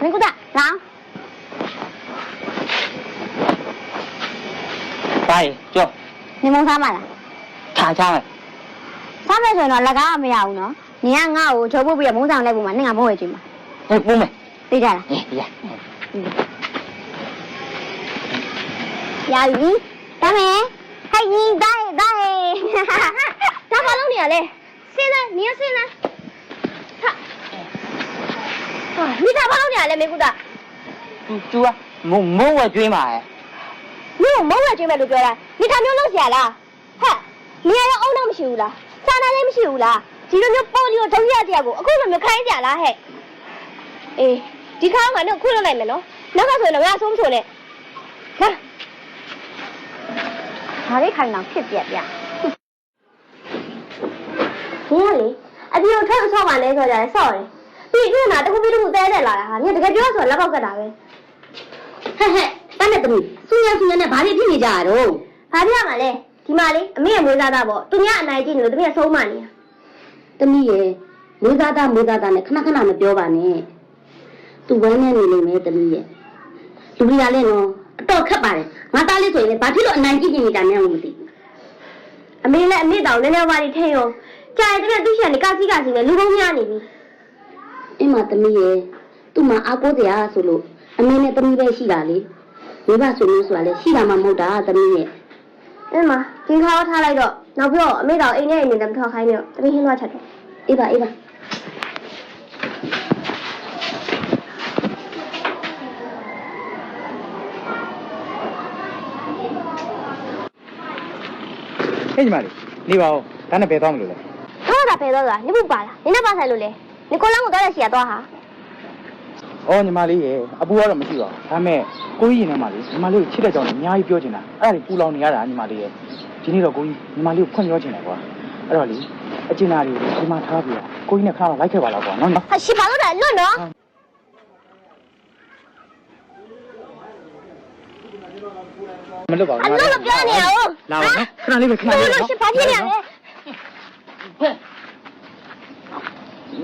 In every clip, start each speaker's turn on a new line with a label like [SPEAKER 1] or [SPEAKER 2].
[SPEAKER 1] မင်းကုသလောင်း
[SPEAKER 2] ဘာလဲကြော
[SPEAKER 1] နေမုံစားမလား
[SPEAKER 2] ထားချမယ်
[SPEAKER 1] စားမယ်ဆိုရင်တော့လက်ကားမရဘူးနော်နေကငါ့ကိုချုပ်ပုတ်ပြီးမုံဆောင်လိုက်ပုံမှာနင်ကမဟုတ်ရဲ့ကျွေးမှာ
[SPEAKER 2] ဟဲ့ပုံးမယ်
[SPEAKER 1] သိကြလား
[SPEAKER 2] ဟဲ့ရ
[SPEAKER 1] ရပြီဒါမယ်ဟိုက်ကြီးဒါရဲ့ဒါရဲ့ဒါဘာလုပ်နေရလဲစင်းစမ်းနေရစင်းစမ်းဟာဟာ မိသားဘာလုပ်နေရလဲမင်းကုသ
[SPEAKER 2] သူသူကမုံမုံဝဲကျွေးမှာဟဲ့
[SPEAKER 1] မင်းမုံရကျွေးမယ်လို့ပြောတာမိသားမျိုးလုပ်เสียလားဟဲ့နေရအောင်တော့မရှိဘူးလားစာနာလည်းမရှိဘူးလားဒီလိုမျိုးပိုလီယိုဒုံရတရားကိုအခုလိုမျိုးခိုင်းကြလားဟဲ့အေးဒီခါမှတော့ခုလုပ်လိုက်မယ်နော်နောက်ကဆိုရင်တော့ငါဆုံးမဆိုနဲ့ဟာဒါလေးခိုင်တော့ဖြစ်ပြက်ပြဘင်းကလေအပြေကိုထွက်ဆော့ပါလဲဆိုကြတယ်ဆော့တယ် ပြီးခုနကတခုပြီးတခုတဲတက်လာတာဟာညတကယ်ပြောဆိုလက်ပေါက်ကတ်တာပဲ
[SPEAKER 3] ဟဲ့ဟဲ့တမ်းတဲ့သမီးစူရစူရနဲ့ဘာတွေဖြစ်နေကြရတော့
[SPEAKER 1] ဘာပြရမှာလဲဒီမှာလေအမေရဲ့မွေးစားတာပေါ့သူများအနိုင်ကျင့်နေလို့သူများဆုံးမနေတာ
[SPEAKER 3] သမီးရဲ့မွေးသားသားမွေးသားသားနဲ့ခဏခဏမပြောပါနဲ့သူဝမ်းနဲ့နေနေမယ်သမီးရဲ့လူကြီးကလည်းနော်အတော့ခက်ပါတယ်ငါသားလေးဆိုရင်လည်းဘာဖြစ်လို့အနိုင်ကျင့်နေနေတာလဲမသိဘူး
[SPEAKER 1] အမေနဲ့အမေတောင်နည်းနည်းပါးလေးထည့်ရောကြာရင်တကယ်သူ့ရှန်နေကစီကစီနဲ့လူပေါင်းများနေပြီ
[SPEAKER 3] အင်းမသမီးရဲ့သူ့မှာအားကိုးတရားဆိုလို့အမေနဲ့သမီးပဲရှိတာလေမိဘဆိုလို့ဆိုတာလေရှိတာမှမဟုတ်တာသမီးရဲ့
[SPEAKER 1] အဲ့မှာဒီခါတော့ထားလိုက်တော့နောက်ပြီးတော့အမေတောင်အိမ်နဲ့အိမ်နဲ့တမထောက်ခိုင်းတော့တမီးဟင်းသွားချက်တယ်
[SPEAKER 3] အေးပါအေးပါ
[SPEAKER 4] ဟဲ့ညီမလေးနေပါဦးဒါနဲ့ဘယ်သွားမလို့လဲ
[SPEAKER 1] တော့တာဖယ်တော့တာနေဖို့ပါလားနေနဲ့ပါဆိုင်လို့လေ နေကိုလန်းကိုတော့ရစီရတော့ဟာ
[SPEAKER 4] အော်ညီမလေးရေအပူကတော့မရှိပါဘူးဒါပေမဲ့ကိုကြီးရင်ထဲမှာလေညီမလေးကိုချစ်တဲ့ကြောင့်လည်းအများကြီးပြောချင်တာအဲ့ဒါကြီးပူလောင်နေရတာညီမလေးရေဒီနေ့တော့ကိုကြီးညီမလေးကိုဖွင့်ပြောချင်တယ်ကွာအဲ့တော့လေအကျဉ်းသားတွေကိုဒီမှာထားပြီးတော့ကိုကြီးနဲ့ခါတော့လိုက်ခဲ့ပါလားကွာနော်နော်
[SPEAKER 1] ဟာရှင်ပါလို့တာလွတ်နော်
[SPEAKER 4] မလွတ်ပါဘူး
[SPEAKER 1] အလွတ်လို့ပြောနေရအောင်
[SPEAKER 4] လာပါမယ်ခဏလေးပဲခဏလေး
[SPEAKER 1] လို့ရှင်ဘာဖြစ်နေရလဲ
[SPEAKER 2] ဟဲ့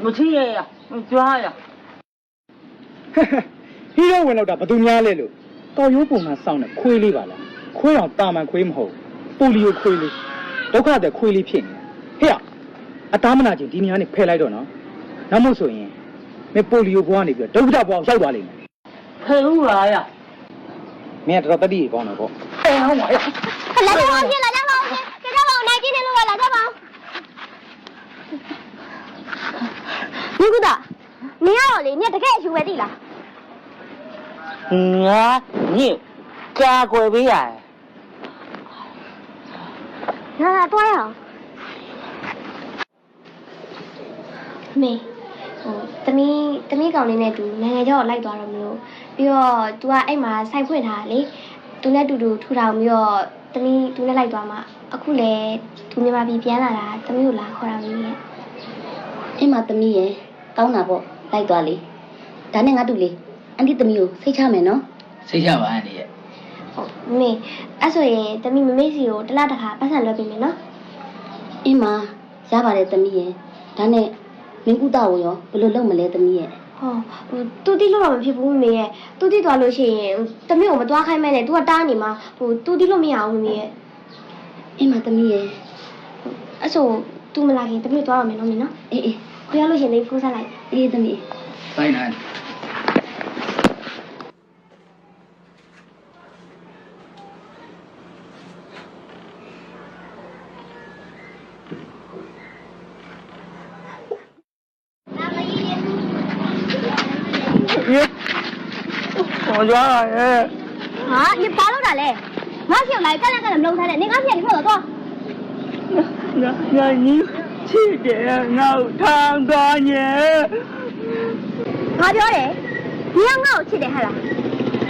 [SPEAKER 2] မချီရရကြွားရ
[SPEAKER 4] ဟီးရောဝင်တော့တာဘသူများလဲလို့တော်ရိုးပုံကစောင်းတဲ့ခွေးလေးပါလားခွေးအောင်တာမန်ခွေးမဟုတ်ပိုလီယိုခွေးလေးဒုက္ခတဲ့ခွေးလေးဖြစ်နေဟဲ့အသားမနာချင်းဒီနေရာနေဖယ်လိုက်တော့နော်နောက်မို့ဆိုရင်မေပိုလီယိုဘွားနေပြီးတော့ဒုက္ခဘွားရောက်သွားလိမ့်မယ်
[SPEAKER 2] ဖယ်ဦးပါရ
[SPEAKER 4] မင်းကတော်တော်တတိကောင်းတယ်ပေါ့
[SPEAKER 2] ဖယ်အောင်ပါရ
[SPEAKER 1] လာကြပါဦးရှင်လာကြပါဦးရှင်ကြကြပါဦးနိုင်ကျင်းနေလို့လာကြပါဦးဒီကုတာနေရတော့ လေညတကယ်အယူပဲတိလား
[SPEAKER 2] ငါညစ်ကာကွယ်ပေးရတယ်
[SPEAKER 1] လာလာတွားရအောင်မေဟိုတမီးတမီးကောင်လေးနဲ့တူနိုင်ငံကျောင်းကိုလိုက်သွားတော့မလို့ပြီးတော့ तू ကအဲ့မှာစိုက်ဖွင့်ထားတာလေ तू နဲ့တူတူထူထောင်ပြီးတော့တမီး तू နဲ့လိုက်သွားမှအခုလေ तू မြန်မာပြည်ပြန်လာတာတမီးကိုလာခေါ်တာမင်းရဲ့
[SPEAKER 3] အင်းမသမီးရဲ့ကောင်းတာပေါ့ လိုက်သွားလေဒါနဲ့ငါတူလေအန်တီသမီးကိုစိတ်ချမယ်နော်
[SPEAKER 2] စိတ်ချပါအနေရဲ့
[SPEAKER 1] ဟုတ်မေအဲ့ဆိုရင်တမီးမမေ့စီကိုတစ်လတစ်ခါပတ်စံလွှဲပေးမယ်နော်
[SPEAKER 3] အင်းမရပါတယ်သမီးရဲ့ဒါနဲ့မင်းကုသကိုရောဘယ်လိုလုပ်မလဲသမီးရဲ့
[SPEAKER 1] ဟောဟိုသူတိလို့တော့မဖြစ်ဘူးမမေရဲ့သူတိသွားလို့ရှိရင်တမီးကိုမသွားခိုင်းမဲနဲ့ तू ကတားနေမှာဟိုသူတိလို့မရဘူးမမေရဲ့
[SPEAKER 3] အင်းမသမီးရဲ့
[SPEAKER 1] အဲ့ဆို तू မလာခင်တမီးသွားရမယ်နော်မင်းနော်
[SPEAKER 3] အေးအေး
[SPEAKER 1] ကိုရလို့ရှိရင်လေးဖူးစားလိုက်
[SPEAKER 3] အေးသမီး
[SPEAKER 2] ဆိုင်နိုင်
[SPEAKER 4] ဟေးဟောကြရဲ
[SPEAKER 1] ဟာ你ဘာလို့တာလဲငါရှင်လိုက်ကလက်ကလည်းမလုံးထားနဲ့နေငါရှင်ထွက်တော့
[SPEAKER 4] ငါငါကြီး ချစ်တယ်ငါ့ထောင်သွားညဲ
[SPEAKER 1] ငါပြောတယ်ဒီကငါ့ကိုချစ်တယ်ဟဲ့လား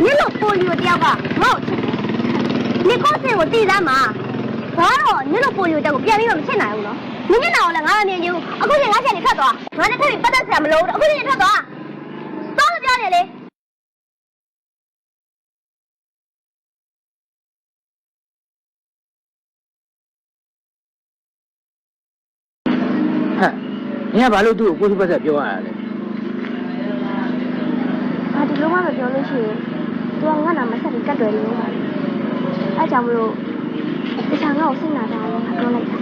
[SPEAKER 1] နင်လို့ပိုလီယိုတယောက်ကငါ့ကိုချစ်တယ်နေကိုစင်ကိုတည်သားမှာဘာတော့နင်လို့ပိုလီယိုတယောက်ကိုပြန်ပြီးတော့မချစ်နိုင်ဘူးနော်နင်မျက်နှာကိုလည်းငါမမြင်ဘူးအခုရှင်ငါရှင်နေထွက်သွားငါနဲ့ထပ်ပြီးပတ်သက်ဆရာမလို့အခုရှင်ထွက်သွားတော့မပြောနဲ့လေ
[SPEAKER 4] ဟဲ့မင်းကဘာလို့သူ့ကိုကိုစုပတ်ဆက်ပြောရတာလဲ
[SPEAKER 1] ဘာမပြောလို့ရှိရင် तू ကငါ့နာမဆက်ပြီးကတ်တယ်လို့ပါအဲကြောင့်မလို့တခြားငါ့ကိုစိတ်နာတာလို့ငါပြောလိုက်တာ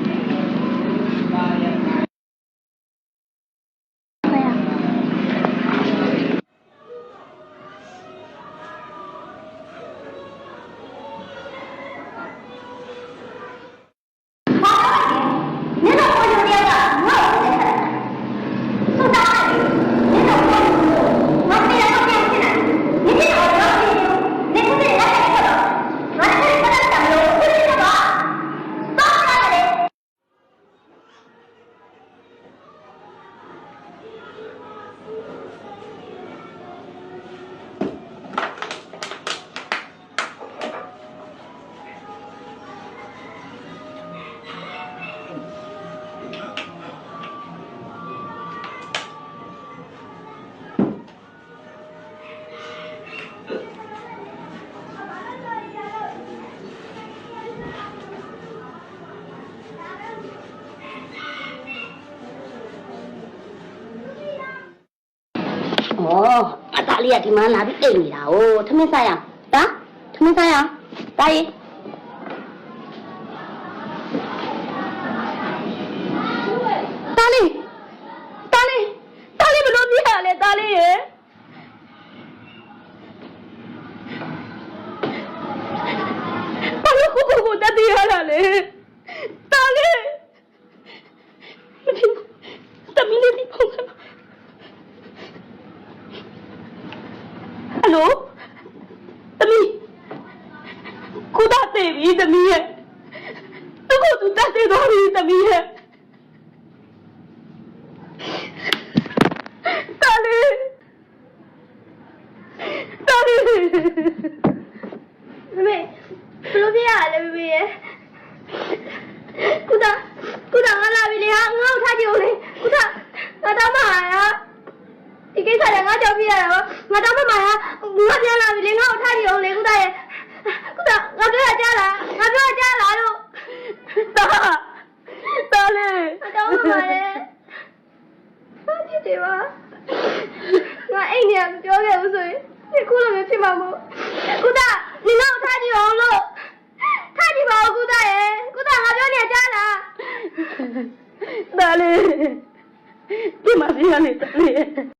[SPEAKER 5] အော်အသားလေးကဒီမှာလာပြီးအိတ်နေတာ။ဟိုထမင်းစားရအောင်။တာထမင်းစားရအောင်။တာရီတာလေးတာလေးတာလေးဘယ်လိုပြရလဲတာလေးရေဘာလို့ကိုကိုကိုတက်တရတာလဲတာလေးမဖြစ်ဘူးတမီးလေးဒီပုံက ဟယ် လိုသမီးကိုတတ်သေးပြီသမီးရဲ့သူကသူတတ်သေးတော့ပြီသမီးရဲ့တာလေးတာလေး
[SPEAKER 1] မမေဘယ်လိုပြရလဲမမေရဲ့ကုတာကုတာငါလာပြီလေဟာငါ့ကိုထားကြည့်ဦးလေကုတာငါတောင်းပါဟာဒီ ဘာကြောင့်ပြရတာရောငါတောင်းမှမှာဟာငါပြန်လာပြီလေငါ့ကိုထားကြည့်အောင်လေကုသရဲ့ကုသငါပြောရကြလားငါပြောရကြလားလို့
[SPEAKER 5] တာတာလေ
[SPEAKER 1] ငါတောင်းမှမှာလေဘာဖြစ်တယ်ဝါငါအိမ်နေရမပြောခဲ့ဘူးဆိုရင်ဒီခုလိုမျိုးဖြစ်မှာမို့ကုသနေငါ့ကိုထားကြည့်အောင်လို့ထားကြည့်ပါဦးကုသရဲ့ကုသငါပြောနေရကြလားတာ
[SPEAKER 5] လေဒီမှာပြန်နေတာလေ